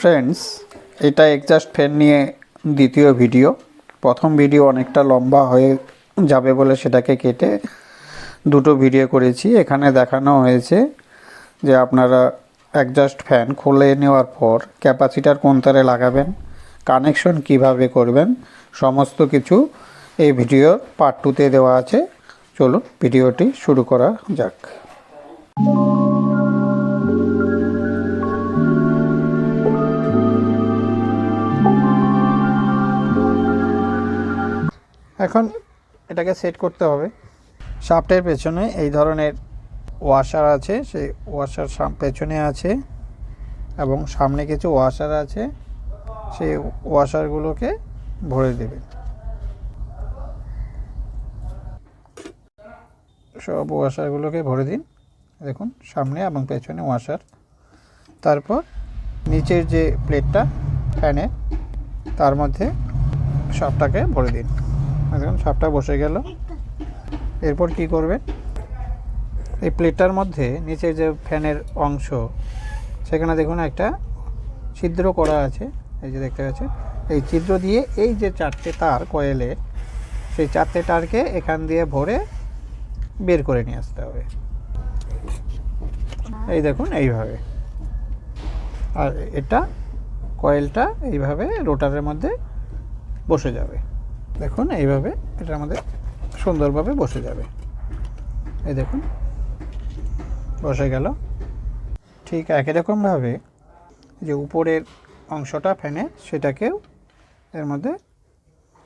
Friends এটা exhaust fan নিয়ে দ্বিতীয় ভিডিও প্রথম ভিডিও অনেকটা লম্বা হয়ে যাবে বলে সেটাকে কেটে দুটো ভিডিও করেছি। এখানে দেখানো হয়েছে যে আপনারা অ্যাডজাস্ট ফ্যান খুলে নেওয়ার পর ক্যাপাসিটার কোন তারে লাগাবেন কানেকশন কীভাবে করবেন, সমস্ত কিছু এই ভিডিওর পার্ট টুতে দেওয়া আছে। চলুন ভিডিওটি শুরু করা যাক। এখন এটাকে সেট করতে হবে। শাফটের পেছনে এই ধরনের ওয়াশার আছে, সেই ওয়াশার পেছনে আছে এবং সামনে কিছু ওয়াশার আছে, সেই ওয়াশারগুলোকে ভরে দেবেন সব ওয়াশারগুলোকে ভরে দিন। দেখুন, সামনে এবং পেছনে ওয়াশার তারপর নিচের যে প্লেটটা ফ্যানের তার মধ্যে সবটাকে ভরে দিন। দেখুন সবটা বসে গেল। এরপর কি করবেন এই প্লেটটার মধ্যে নিচের যে ফ্যানের অংশ, সেখানে দেখুন একটা ছিদ্র করা আছে। এই যে দেখতে পাচ্ছেন, এই ছিদ্র দিয়ে এই যে চারটে তার কয়েলের সেই চারটে তারকে এখান দিয়ে ভরে বের করে নিয়ে আসতে হবে। এই দেখুন, এইভাবে। আর এটা কয়েলটা এইভাবে রোটারের মধ্যে বসে যাবে। দেখুন, এইভাবে এটা আমাদের সুন্দরভাবে বসে যাবে। এই দেখুন, বসে গেল। ঠিক একই রকমভাবে যে উপরের অংশটা ফ্যানে সেটাকেও এর মধ্যে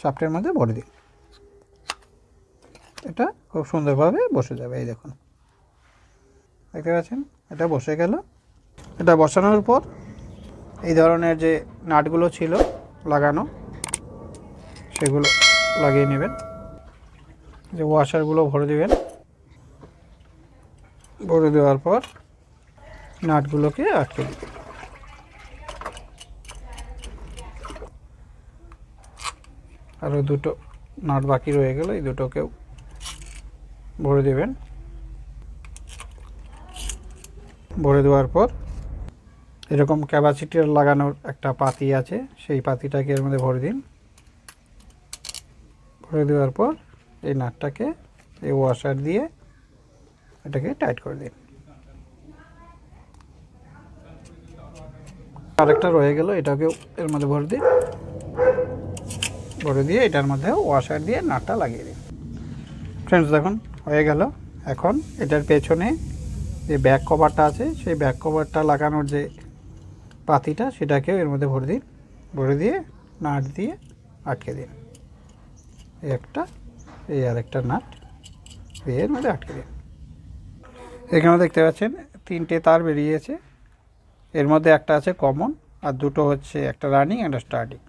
সাপটের মধ্যে ভরে দিন। এটা খুব সুন্দরভাবে বসে যাবে, এই দেখুন। দেখতে পাচ্ছেন? এটা বসে গেল। এটা বসানোর পর এই ধরনের যে নাটগুলো ছিল লাগানো সেগুলো লাগিয়ে নেবেন। যে ওয়াশারগুলো ভরে দেবেন। ভরে দেওয়ার পর নাটগুলোকে আটকে দিবেন। আরও দুটো নাট বাকি রয়ে গেল, এই দুটোকেও ভরে দেবেন। ভরে দেওয়ার পর এরকম ক্যাপাসিটির লাগানোর একটা পাতি আছে, সেই পাতিটাকে এর মধ্যে ভরে দিন। ভরে দেওয়ার পর এই নাটটাকে, এই ওয়াশার দিয়ে এটাকে টাইট করে দিন। আরেকটা রয়ে গেল এটাকেও এর মধ্যে ভরে দিন। ভরে দিয়ে এটার মধ্যে ওয়াশার দিয়ে নাটটা লাগিয়ে দিন। ফ্রেন্ডস দেখুন, হয়ে গেল। এখন এটার পেছনে যে ব্যাক কভারটা আছে, সেই ব্যাক কভারটা লাগানোর যে পাতিটা, সেটাকেও এর মধ্যে ভরে দিন। ভরে দিয়ে নাট দিয়ে আটকে দিন। এই একটা, এই আর একটা নাট, এর মধ্যে আটকে দিন। এখানে দেখতে পাচ্ছেন, তিনটে তার বেরিয়েছে। এর মধ্যে একটা আছে কমন, আর দুটো হচ্ছে একটা রানিং একটা স্টার্টিং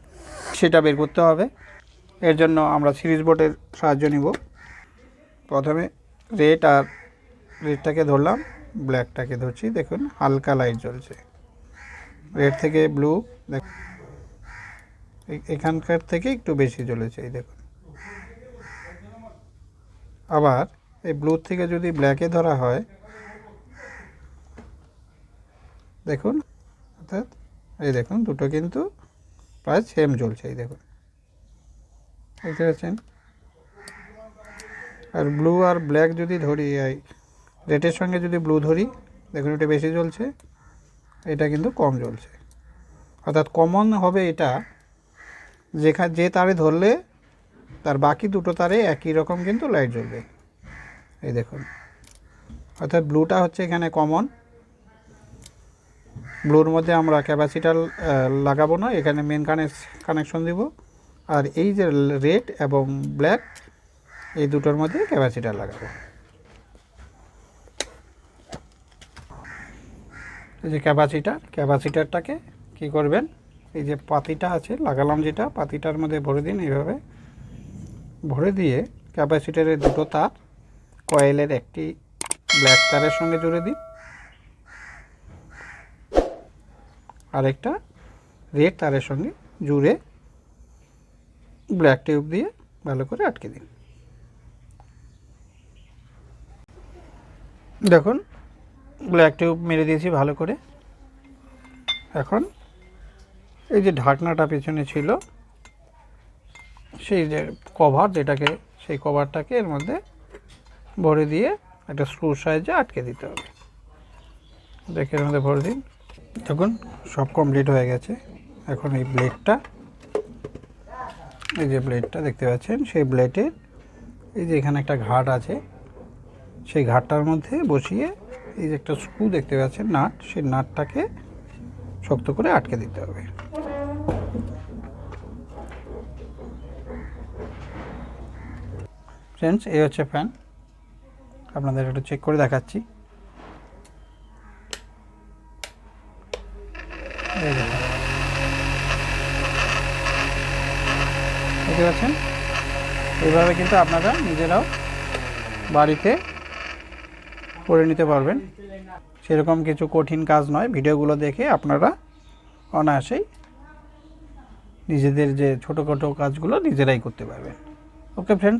সেটা বের করতে হবে। এর জন্য আমরা সিরিজ বোর্ডের সাহায্য নিব। প্রথমে রেড আর রেডটাকে ধরলাম, ব্ল্যাকটাকে ধরছি। দেখুন, হালকা লাইট জ্বলছে। রেড থেকে ব্লু, দেখ এখানকার থেকে একটু বেশি জ্বলেছে, এই দেখুন। আবার এই ব্লু থেকে যদি ব্ল্যাকে ধরা হয়, দেখুন, অর্থাৎ এই দেখুন, দুটো কিন্তু প্রায় সেম জ্বলছে, এই দেখুন। দেখতে পাচ্ছেন আর ব্লু আর ব্ল্যাক যদি ধরি, এই রেডের সঙ্গে যদি ব্লু ধরি, দেখুন এটা বেশি জ্বলছে, এটা কিন্তু কম জ্বলছে। অর্থাৎ কমন হবে এটা যেখানে যে তারে ধরলে তার বাকি দুটো তারে একই রকম কিন্তু লাইট জ্বলবে। এই দেখুন। অর্থাৎ ব্লুটা হচ্ছে এখানে কমন। ব্লুর মধ্যে আমরা ক্যাপাসিটার লাগাবো না, এখানে মেন কানেকশন দিব। আর এই যে রেড এবং ব্ল্যাক এই দুটোর মধ্যে ক্যাপাসিটার লাগাবো। এই যে ক্যাপাসিটার, ক্যাপাসিটারটাকে কি করবেন? এই যে পাতিটা আছে, লাগালাম যেটা, পাতিটার মধ্যে ভরে দিন এইভাবে। ভরে দিয়ে ক্যাপাসিটারের দুটো তার, কয়েলের একটি ব্ল্যাক তারের সঙ্গে জুড়ে দিন। আরেকটা রেড তারের সঙ্গে জুড়ে ব্ল্যাক টিউব দিয়ে ভালো করে আটকে দিন। দেখুন, ব্ল্যাক টিউব মেরে দিয়েছি ভালো করে। এখন এই যে ঢাকনাটা পেছনে ছিল সেই যে কভার যেটাকে, সেই কভারটাকে এর মধ্যে ভরে দিয়ে একটা স্ক্রু সাহায্যে আটকে দিতে হবে। দেখে এর মধ্যে ভরে দিন। দেখুন, সব কমপ্লিট হয়ে গেছে। এখন এই ব্লেডটা এই যে ব্লেডটা দেখতে পাচ্ছেন, সেই ব্লেডের এই যে এখানে একটা ঘাট আছে, সেই ঘাটটার মধ্যে বসিয়ে এই যে একটা স্ক্রু দেখতে পাচ্ছেন, নাট, সেই নাটটাকে শক্ত করে আটকে দিতে হবে। ফ্রেন্ডস এই হচ্ছে ফ্যান আপনাদের একটু চেক করে দেখাচ্ছি। দেখতে পাচ্ছেন? এইভাবে কিন্তু আপনারা নিজেরাও বাড়িতে করে নিতে পারবেন। সেরকম কিছু কঠিন কাজ নয়। ভিডিওগুলো দেখে আপনারা অনায়াসেই নিজেদের যে ছোটোখাটো কাজগুলো নিজেরাই করতে পারবেন। ওকে ফ্রেন্ড